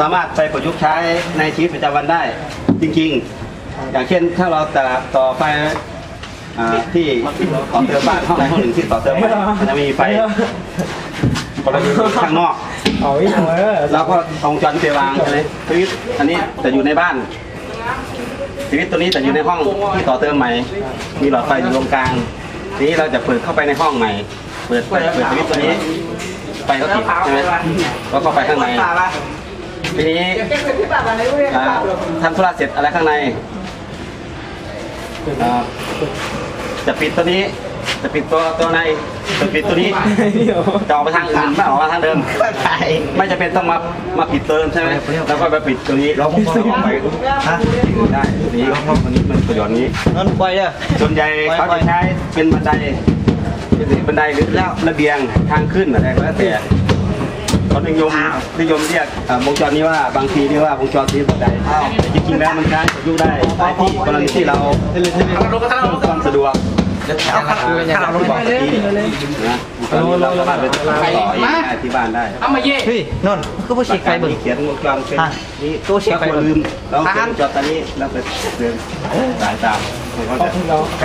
สามารถไปประยุกต์ใช้ในชีวิตประจำวันได้จริงๆ อย่างเช่นถ้าเราต่อต่อไฟอ่าที่ต่อเติมบ้านห้องใดห้องหนึ่งที่ต่อเติมไปมันจะมีไฟกรณีข้างนอกเอาอีกเออเราก็เอาวงจรไปวางใช่ไหมสวิตช์อันนี้จะอยู่ในบ้านสวิตช์ตัวนี้จะอยู่ในห้องที่ต่อเติมใหม่ มีหลอดไฟอยู่ตรงกลาง ทีนี้เราจะเปิดเข้าไปในห้องใหม่ เปิดเปิดเปิดสวิตช์ตัวนี้ไฟก็ติดใช่ไหมก็เข้าไปข้างใน ทีนี้อ่าทำธุระเสร็จอะไรข้างในอ่าจะปิดตัวนี้จะปิดตัวตัวในจะปิดตัวนี้จะออกไปทางอื่นไม่ออกมาทางเดิมไม่จะเป็นต้องมามาปิดเติมใช่ไหมแล้วก็ไปปิดตัวนี้เราก็ออกไปฮะได้นี่มันมันประโยชน์นี้นั่นไปเลยส่วนใหญ่เขาจะใช้เป็นบันไดเป็นบันไดหรือระเบียงทางขึ้นอะไรก็แล้วแต่ เขานิยมนิยมเรียกอ่าวงจรนี้ว่าบางทีเรียกว่าวงจรที่บันไดแต่จริงๆแล้วมันใช้ประยุกต์ได้ใช้ที่กรณีที่เราเพิ่มความสะดวกเอาข้าวข้าวลงไปเลยเลยนะตอนนี้เราสามารถไปต่อเองได้ที่บ้านได้เอามาเย่เฮ้ยนนคือผู้ฉีกไฟเบิ่งเขียนวงจรเป็นอะนี่ตัวเขียนไฟถ้าคนลืมเราเขียนวงจรตอนนี้แล้วไปเดินสายตามมันก็จะไฟ